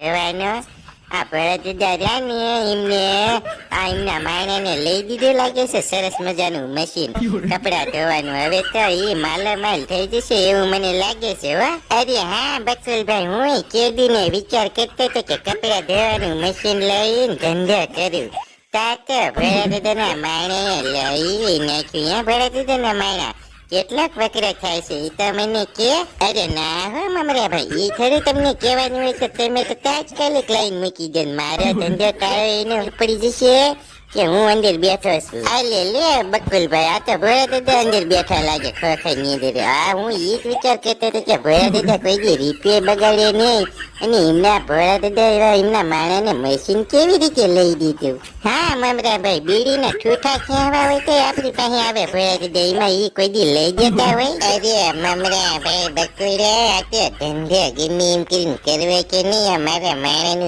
કહેવાનો આપણે તો દાદા એમને. આ એમના માણસને લઈ દીધું લાગે છે સરસ મજાનું મશીન કપડા ધોવાનું. હવે તો એ માલામાલ થઈ જશે એવું મને લાગે છે, હો. અરે હા બકુલભાઈ હું કેદીને વિચાર કરતો હતો કે કપડા ધોવાનું મશીન લઈને ધંધા કરું. તાત ભરત દાદાના માણે લઈ નાખ્યું, હે દીધા માણા કેટલાક વકરા થાય છે એ તમને મને કે, અરે ના હો મમરા ભાઈ એ થોડી તમને કહેવાનું હોય તો તમે તો તાત્કાલિક લાઈન મૂકી દે મારો ધંધો તારો એને ઉપડી જશે કે હું અંદર બેઠો છું. આ લે લે બકુલભાઈ, આ તો ભોળા દાદા અંદર બેઠા લાગે, ખોખાઈ ની અંદર આ હું એ વિચાર કહેતો હતો કે ભોળા દાદા કોઈ દી રીપે બગાડે નહીં અને એમના ભોળા દાદા એમના માણાને મશીન કેવી રીતે લઈ દીધું? હા મમરા ભાઈ બીડીના ઠૂઠા કહેવા હોય તો આપણી પાસે આવે. ભોળા દાદા, એમાં એ કોઈ દી લઈ જતા હોય? અરે, મમરાભાઈ બકુલે આ તો ધંધે ગમે એમ કરીને કરવે કે નહીં? અમારા માણાનું